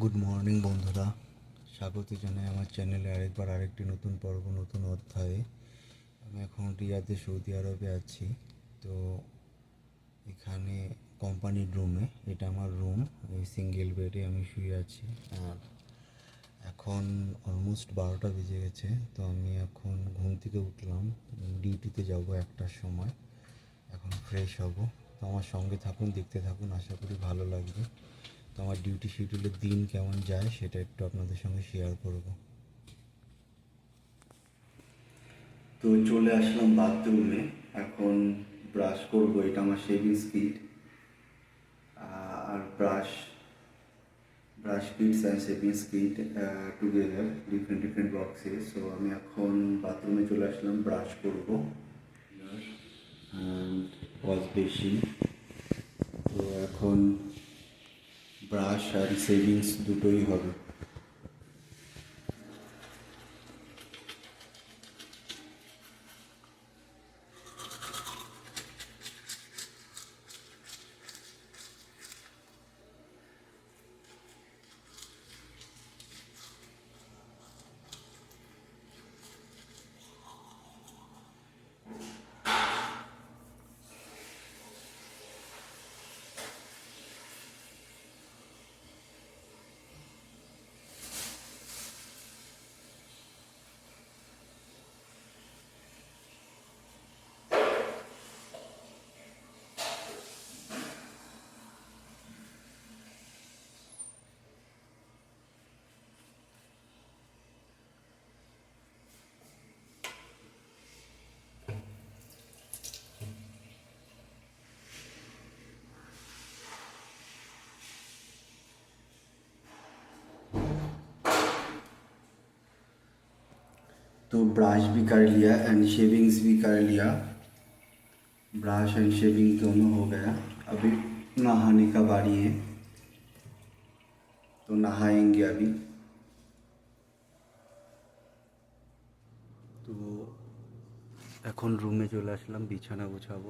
Good morning বন্ধুরা। স্বাগত জানাই আমার চ্যানেলে আরেকবার, আরেকটি নতুন পর্ব, নতুন অধ্যায়ে। আমি এখন রিয়াদে, সৌদি আরবে আছি। তো এখানে কোম্পানির রুমে, এটা আমার রুম, এই সিঙ্গেল বেডে আমি শুয়ে আছি। আর এখন অলমোস্ট বারোটা বেজে গেছে, তো আমি এখন ঘুম থেকে উঠলাম। ডিউটিতে যাব একটার সময়। এখন ফ্রেশ হব। তো আমার সঙ্গে থাকুন, দেখতে থাকুন, আশা করি ভালো লাগবে। আমার ডিউটি শিডিউলের দিন কেমন যায় সেটা একটু আপনাদের সঙ্গে শেয়ার করব। তো চলে আসলাম বাথরুমে এখন ব্রাশ করব, এটা আমার shaving speed R brush brush kits and shaving speed together different different বক্সে সো আমি এখন বাথরুমে চলে আসলাম ব্রাশ করব। অ্যান্ড ওয়াশ বেশি তো এখন ব্রাশ আর সেভিংস দুটোই হবে। तो ब्रश भी कर लिया एंड शेविंग्स भी कर लिया ब्रश एंड शेविंग दोनों हो गया अभी नहाने का बारी है तो नहाएंगे अभी তো এখন রুমে চলে আসলাম বিছানা গোছাবো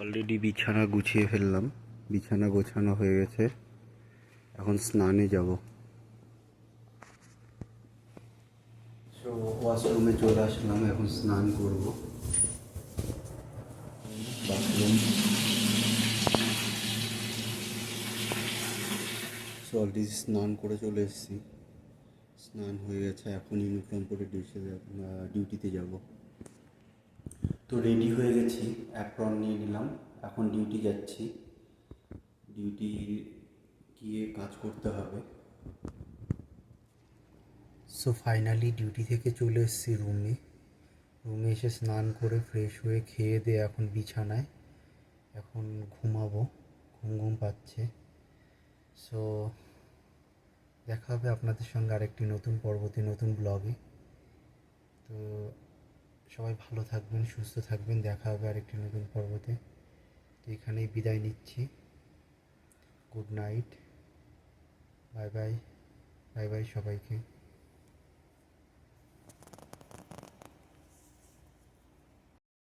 অলরেডি বিছানা গুছিয়ে ফেললাম। বিছানা গোছানো হয়ে গেছে। এখন স্নানে যাব। ওয়াশরুমে চলে আসলাম, এখন স্নান করব। বাথরুম অলরেডি স্নান করে চলে এসেছি। স্নান হয়ে গেছে এখন ইউনিফর্ম পরে ডিউটিতে ডিউটিতে যাব। তো রেডি হয়ে গেছি অ্যাপ্রন নিয়ে নিলাম, এখন ডিউটি যাচ্ছি। ডিউটি গিয়ে কাজ করতে হবে। সো ফাইনালি ডিউটি থেকে চলে এসেছি রুমে রুমে এসে স্নান করে ফ্রেশ হয়ে খেয়ে দিয়ে এখন বিছানায় এখন ঘুমাবো, ঘুম ঘুম পাচ্ছে। সো দেখা হবে আপনাদের সঙ্গে আরেকটি নতুন পরবর্তী নতুন ব্লগে তো সবাই ভালো থাকবেন, সুস্থ থাকবেন। দেখা হবে আরেকটি নতুন পর্বতে। তো এখানেই বিদায় নিচ্ছি। Good night bye bye bye bye সবাইকে।